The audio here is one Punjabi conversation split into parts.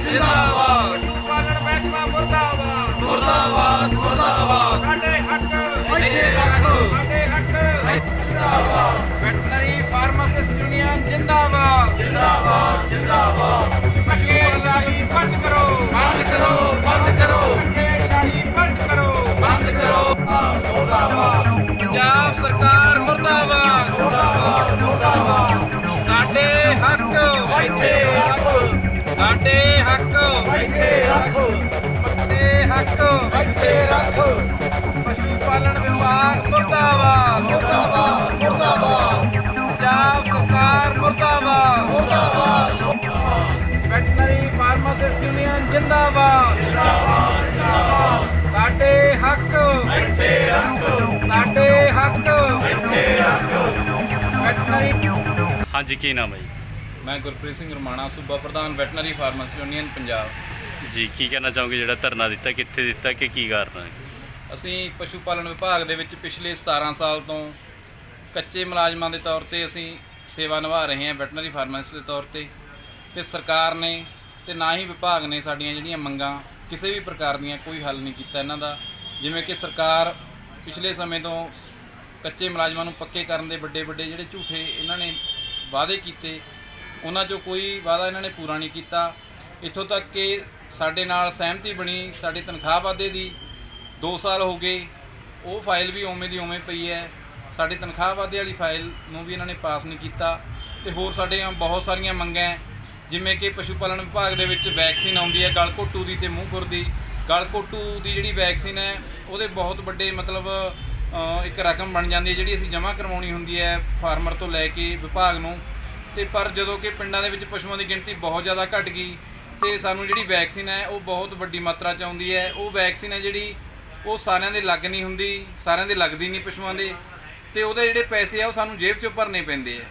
ਜਿੰਦਾਬਾਦ ਜਿੰਦਾਬਾਦ। ਪਸ਼ੂ ਪਾਲਣ ਮਹਿਕਮਾ ਮੁਰਦਾਬਾਦ। ਮੁਰਦਾਬਾਦ ਮੁਰਦਾਬਾਦ। ਸਾਡੇ ਸਾਡੇ ਹੱਕ। ਇੱਥੇ ਰੱਖੋ। ਸਾਡੇ ਹੱਕ। ਇੱਥੇ ਰੱਖੋ। ਪਸ਼ੂ ਪਾਲਣ ਵਿਭਾਗ ਮੁਰਦਾਬਾਦ। ਮੁਰਦਾਬਾਦ ਮੁਰਦਾਬਾਦ। ਪੰਜਾਬ ਸਰਕਾਰ ਮੁਰਦਾਬਾਦ। ਮੁਰਦਾਬਾਦ। ਵੈਟਰਨਰੀ ਫਾਰਮਾਸਿਸਟ ਯੂਨੀਅਨ ਜਿੰਦਾਬਾਦ। ਜਿੰਦਾਬਾਦ ਜਿੰਦਾਬਾਦ। ਸਾਡੇ ਹੱਕ। ਇੱਥੇ ਰੱਖੋ। ਸਾਡੇ ਹੱਕ। ਇੱਥੇ ਰੱਖੋ। ਵੈਟਰਨਰੀ ਹਾਂਜੀ ਕੀ ਨਾਮ ਹੈ ਜੀ? ਮੈਂ ਗੁਰਪ੍ਰੀਤ ਸਿੰਘ ਰਮਾਣਾ ਸੂਬਾ ਪ੍ਰਧਾਨ ਵੈਟਰਨਰੀ ਫਾਰਮੇਸੀ ਯੂਨੀਅਨ ਪੰਜਾਬ। ਜੀ ਕੀ ਕਹਿਣਾ ਚਾਹੋਗੇ ਜਿਹੜਾ ਧਰਨਾ ਦਿੱਤਾ ਕਿੱਥੇ ਦਿੱਤਾ ਕਿ ਕੀ ਕਾਰਨ ਹੈ? ਅਸੀਂ ਪਸ਼ੂ ਪਾਲਣ ਵਿਭਾਗ ਦੇ ਵਿੱਚ ਪਿਛਲੇ 17 ਸਾਲ ਤੋਂ ਕੱਚੇ ਮੁਲਾਜ਼ਮਾਂ ਦੇ ਤੌਰ ਤੇ ਅਸੀਂ ਸੇਵਾ ਨਿਭਾ ਰਹੇ ਹਾਂ ਵੈਟਰਨਰੀ ਫਾਰਮੇਸੀ ਦੇ ਤੌਰ ਤੇ। ਤੇ ਸਰਕਾਰ ਨੇ ਤੇ ਨਾ ਹੀ ਵਿਭਾਗ ਨੇ ਸਾਡੀਆਂ ਜਿਹੜੀਆਂ ਮੰਗਾਂ ਕਿਸੇ ਵੀ ਪ੍ਰਕਾਰ ਦੀਆਂ ਕੋਈ ਹੱਲ ਨਹੀਂ ਕੀਤਾ ਇਹਨਾਂ ਦਾ। ਜਿਵੇਂ ਕਿ ਸਰਕਾਰ ਪਿਛਲੇ ਸਮੇਂ ਤੋਂ ਕੱਚੇ ਮੁਲਾਜ਼ਮਾਂ ਨੂੰ ਪੱਕੇ ਕਰਨ ਦੇ ਵੱਡੇ ਵੱਡੇ ਜਿਹੜੇ ਝੂਠੇ ਇਹਨਾਂ ਨੇ ਵਾਅਦੇ ਕੀਤੇ ਉਹਨਾਂ 'ਚੋਂ ਕੋਈ ਵਾਅਦਾ ਇਹਨਾਂ ਨੇ ਪੂਰਾ ਨਹੀਂ ਕੀਤਾ। ਇੱਥੋਂ ਤੱਕ ਕਿ ਸਾਡੇ ਨਾਲ ਸਹਿਮਤੀ ਬਣੀ, ਸਾਡੀ ਤਨਖਾਹ ਵਾਧੇ ਦੀ 2 ਸਾਲ ਹੋ ਗਏ, ਉਹ ਫਾਈਲ ਵੀ ਉਵੇਂ ਦੀ ਉਵੇਂ ਪਈ ਹੈ। ਸਾਡੀ ਤਨਖਾਹ ਵਾਧੇ ਵਾਲੀ ਫਾਈਲ ਨੂੰ ਵੀ ਇਹਨਾਂ ਨੇ ਪਾਸ ਨਹੀਂ ਕੀਤਾ ਤੇ ਹੋਰ ਸਾਡੀਆਂ ਬਹੁਤ ਸਾਰੀਆਂ ਮੰਗਾਂ ਜਿਵੇਂ ਕਿ ਪਸ਼ੂ ਪਾਲਣ ਵਿਭਾਗ ਦੇ ਵਿੱਚ ਵੈਕਸੀਨ ਆਉਂਦੀ ਹੈ ਗਲਘੋਟੂ ਦੀ ਤੇ ਮੂੰਹ ਖੁਰ ਦੀ। ਗਲਘੋਟੂ ਦੀ ਜਿਹੜੀ ਵੈਕਸੀਨ ਹੈ, ਉਹਦੇ ਬਹੁਤ ਵੱਡੇ ਮਤਲਬ ਇੱਕ ਰਕਮ ਬਣ ਜਾਂਦੀ ਹੈ ਜਿਹੜੀ ਅਸੀਂ ਜਮ੍ਹਾਂ ਕਰਵਾਉਣੀ ਹੁੰਦੀ ਹੈ ਫਾਰਮਰ ਤੋਂ ਲੈ ਕੇ ਵਿਭਾਗ ਨੂੰ। ਤੇ ਪਰ ਜਦੋਂ ਕਿ ਪਿੰਡਾਂ ਦੇ ਵਿੱਚ ਪਸ਼ੂਆਂ ਦੀ ਗਿਣਤੀ ਬਹੁਤ ਜ਼ਿਆਦਾ ਘਟ ਗਈ ਤੇ ਸਾਨੂੰ ਜਿਹੜੀ ਵੈਕਸੀਨ ਹੈ, ਉਹ ਬਹੁਤ ਵੱਡੀ ਮਾਤਰਾ ਚ ਆਉਂਦੀ ਹੈ। ਉਹ ਵੈਕਸੀਨ ਹੈ ਜਿਹੜੀ, ਉਹ ਸਾਰਿਆਂ ਦੇ ਲੱਗ ਨਹੀਂ ਹੁੰਦੀ, ਸਾਰਿਆਂ ਦੇ ਲੱਗਦੀ ਨਹੀਂ ਪਸ਼ੂਆਂ ਦੇ ਤੇ ਉਹਦੇ ਜਿਹੜੇ ਪੈਸੇ ਆ, ਉਹ ਸਾਨੂੰ ਜੇਬ ਚੋਂ ਭਰਨੇ ਪੈਂਦੇ ਆ।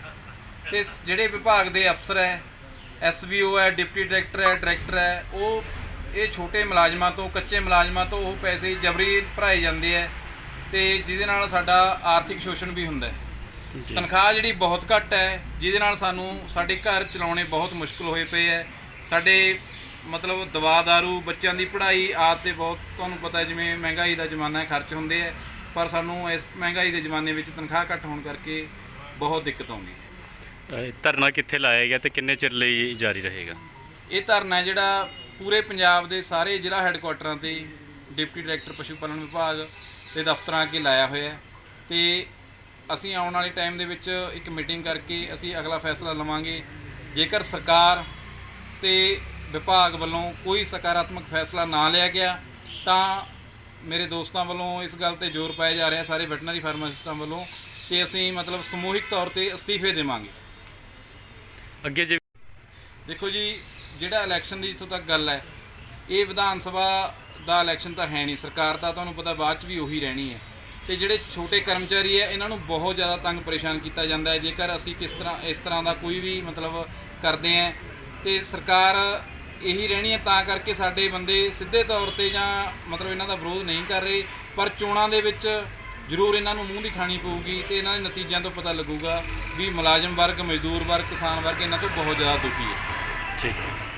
ਤੇ ਜਿਹੜੇ ਵਿਭਾਗ ਦੇ ਅਫਸਰ ਹੈ ਐਸਵੀਓ ਹੈ, ਡਿਪਟੀ ਡਾਇਰੈਕਟਰ ਹੈ ਡਾਇਰੈਕਟਰ ਹੈ, ਉਹ ਇਹ ਛੋਟੇ ਮੁਲਾਜ਼ਮਾਂ ਤੋਂ, ਕੱਚੇ ਮੁਲਾਜ਼ਮਾਂ ਤੋਂ ਉਹ ਪੈਸੇ ਜਬਰੀ ਭਰਾਏ ਜਾਂਦੇ ਆ ਤੇ ਜਿਹਦੇ ਨਾਲ ਸਾਡਾ ਆਰਥਿਕ ਸ਼ੋਸ਼ਣ ਵੀ ਹੁੰਦਾ ਹੈ। ਤਨਖਾਹ ਜਿਹੜੀ ਬਹੁਤ ਘੱਟ ਹੈ ਜਿਹਦੇ ਨਾਲ ਸਾਨੂੰ ਸਾਡੇ ਘਰ ਚਲਾਉਣੇ ਬਹੁਤ ਮੁਸ਼ਕਲ ਹੋਏ ਪਏ ਹੈ। ਸਾਡੇ ਮਤਲਬ ਦਵਾ ਦਾਰੂ ਬੱਚਿਆਂ ਦੀ ਪੜ੍ਹਾਈ ਆਦਿ ਤੇ ਬਹੁਤ ਤੁਹਾਨੂੰ ਪਤਾ ਜਿਵੇਂ ਮਹਿੰਗਾਈ ਦਾ ਜ਼ਮਾਨਾ ਹੈ ਖਰਚ ਹੁੰਦੇ ਹੈ ਪਰ ਸਾਨੂੰ ਇਸ ਮਹਿੰਗਾਈ ਦੇ ਜ਼ਮਾਨੇ ਵਿੱਚ ਤਨਖਾਹ ਘੱਟ ਹੋਣ ਕਰਕੇ ਬਹੁਤ ਦਿੱਕਤ ਆਉਂਦੀ ਹੈ। ਇਹ ਧਰਨਾ ਕਿੱਥੇ ਲਾਇਆ ਗਿਆ ਤੇ ਕਿੰਨੇ ਚਿਰ ਲਈ ਜਾਰੀ ਰਹੇਗਾ? ਇਹ ਧਰਨਾ ਜਿਹੜਾ ਪੂਰੇ ਪੰਜਾਬ ਦੇ ਸਾਰੇ ਜ਼ਿਲ੍ਹਾ ਹੈੱਡਕੁਆਟਰਾਂ ਤੇ ਡਿਪਟੀ ਡਾਇਰੈਕਟਰ ਪਸ਼ੂ ਪਾਲਣ ਵਿਭਾਗ ਦੇ ਦਫ਼ਤਰਾਂ ਅੱਗੇ ਲਾਇਆ ਹੋਇਆ ਹੈ। ਤੇ ਅਸੀਂ ਆਉਣ ਵਾਲੇ ਟਾਈਮ ਦੇ ਵਿੱਚ ਇੱਕ ਮੀਟਿੰਗ ਕਰਕੇ ਅਸੀਂ ਅਗਲਾ ਫੈਸਲਾ ਲਵਾਂਗੇ। ਜੇਕਰ ਸਰਕਾਰ ਤੇ ਵਿਭਾਗ ਵੱਲੋਂ ਕੋਈ ਸਕਾਰਾਤਮਕ ਫੈਸਲਾ ਨਾ ਲਿਆ ਗਿਆ ਤਾਂ ਮੇਰੇ ਦੋਸਤਾਂ ਵੱਲੋਂ ਇਸ ਗੱਲ ਤੇ ਜ਼ੋਰ ਪਾਇਆ ਜਾ ਰਿਹਾ ਸਾਰੇ ਵੈਟਰਨਰੀ ਫਾਰਮਾਸਿਸਟਾਂ ਵੱਲੋਂ ਤੇ ਅਸੀਂ ਮਤਲਬ ਸਮੂਹਿਕ ਤੌਰ ਤੇ ਅਸਤੀਫੇ ਦੇਵਾਂਗੇ। ਅੱਗੇ ਜੇ ਦੇਖੋ ਜੀ ਜਿਹੜਾ ਇਲੈਕਸ਼ਨ ਦੀ ਜਿੱਥੋਂ ਤੱਕ ਗੱਲ ਹੈ ਇਹ ਵਿਧਾਨ ਸਭਾ ਦਾ ਇਲੈਕਸ਼ਨ ਤਾਂ ਹੈ ਨਹੀਂ ਸਰਕਾਰ ਦਾ ਤੁਹਾਨੂੰ ਪਤਾ ਬਾਅਦ ਚ ਵੀ ਉਹੀ ਰਹਿਣੀ ਹੈ। ਤੇ ਜਿਹੜੇ ਛੋਟੇ ਕਰਮਚਾਰੀ ਹੈ, ਇਹਨਾਂ ਨੂੰ ਬਹੁਤ ਜ਼ਿਆਦਾ ਤੰਗ ਪਰੇਸ਼ਾਨ ਕੀਤਾ ਜਾਂਦਾ ਹੈ। ਜੇਕਰ ਅਸੀਂ ਕਿਸ ਤਰ੍ਹਾਂ, ਇਸ ਤਰ੍ਹਾਂ ਦਾ ਕੋਈ ਵੀ ਮਤਲਬ ਕਰਦੇ ਹਾਂ, ਤੇ ਸਰਕਾਰ ਇਹੀ ਰਹਿਣੀ ਹੈ ਤਾਂ ਕਰਕੇ ਸਾਡੇ ਬੰਦੇ ਸਿੱਧੇ ਤੌਰ ਤੇ ਜਾਂ ਮਤਲਬ ਇਹਨਾਂ ਦਾ ਵਿਰੋਧ ਨਹੀਂ ਕਰ ਰਹੇ, ਪਰ ਚੋਣਾਂ ਦੇ ਵਿੱਚ ਜ਼ਰੂਰ ਇਹਨਾਂ ਨੂੰ ਮੂੰਹ ਦੀ ਖਾਣੀ ਪਊਗੀ ਤੇ ਇਹਨਾਂ ਦੇ ਨਤੀਜਿਆਂ ਤੋਂ ਪਤਾ ਲੱਗੂਗਾ ਵੀ ਮੁਲਾਜ਼ਮ ਵਰਗ, ਮਜ਼ਦੂਰ ਵਰਗ, ਕਿਸਾਨ ਵਰਗ ਇਹਨਾਂ ਤੋਂ ਬਹੁਤ ਜ਼ਿਆਦਾ ਦੁਖੀ ਹੈ। ਠੀਕ ਹੈ।